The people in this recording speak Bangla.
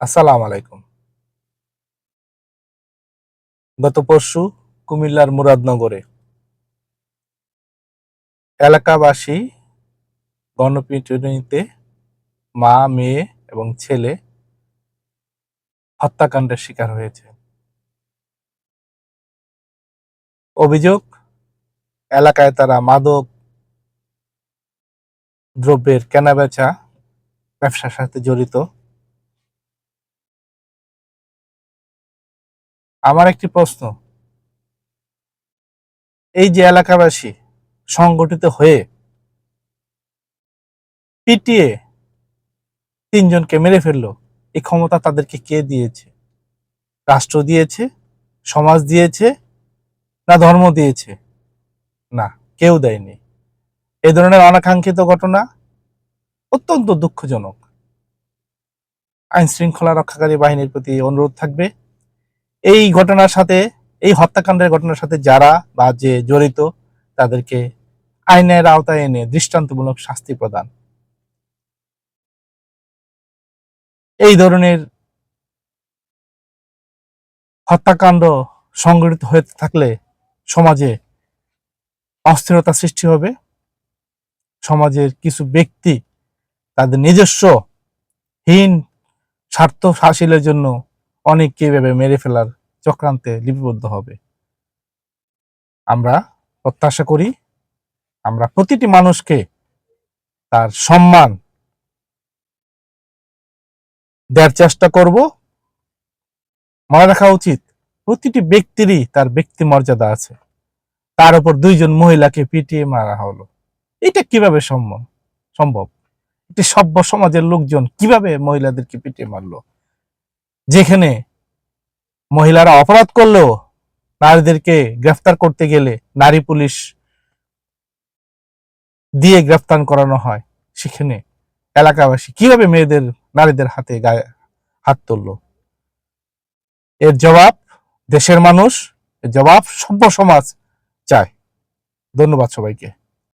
আসসালাম আলাইকুম। গত পরশু কুমিল্লার মুরাদনগরে এলাকাবাসী গণপিটুনিতে মা, মেয়ে এবং ছেলে হত্যাকাণ্ডের শিকার হয়েছে। অভিযোগ, এলাকায় তারা মাদক দ্রব্যের কেনাবেচা ব্যবসার সাথে জড়িত। আমার একটি প্রশ্ন। এই যে এলাকাবাসী সংগঠিত হয়ে পিটিয়ে তিনজনকে মেরে ফেলল, এই ক্ষমতা তাদেরকে কে দিয়েছে? রাষ্ট্র দিয়েছে? সমাজ দিয়েছে? না ধর্ম দিয়েছে? না, কেউ দেয়নি। এই ধরনের অনাকাঙ্ক্ষিত ঘটনা অত্যন্ত দুঃখজনক। আইন শৃঙ্খলা রক্ষাকারী বাহিনীর প্রতি অনুরোধ থাকবে। এই ঘটনার সাথে, এই হত্যাকাণ্ডের ঘটনার সাথে যারা বা যে জড়িত, তাদেরকে আইনের আওতায় এনে দৃষ্টান্তমূলক শাস্তি প্রদান। এই ধরনের হত্যাকাণ্ড সংঘটিত হয়ে থাকলে সমাজে অস্থিরতা সৃষ্টি হবে। সমাজের কিছু ব্যক্তি তাদের নিজস্ব হীন স্বার্থ হাসিলের জন্য অনেককে ভেবে মেরে ফেলার চক্রান্তে লিপিবদ্ধ হবে। আমরা প্রত্যাশা করি, আমরা প্রতিটি মানুষকে তার সম্মান দেওয়ার চেষ্টা করব। মনে রাখা উচিত, প্রতিটি ব্যক্তিরই তার ব্যক্তি মর্যাদা আছে। তার উপর দুইজন মহিলাকে পিটিয়ে মারা হলো। এটা কীভাবে সম্ভব? সম্ভব? একটি সভ্য সমাজের লোকজন কীভাবে মহিলাদেরকে পিটিয়ে মারলো? যেখানে মহিলারা অপরাধ করলেও নারীদেরকে গ্রেফতার করতে গেলে নারী পুলিশ দিয়ে গ্রেফতার করানো হয়। সেখানে এলাকাবাসী কীভাবে মেয়েদের, নারীদের হাতে গায়ে হাত তুললো? এর জবাব দেশের মানুষ জবাব সভ্য সমাজ চায়। ধন্যবাদ সবাইকে।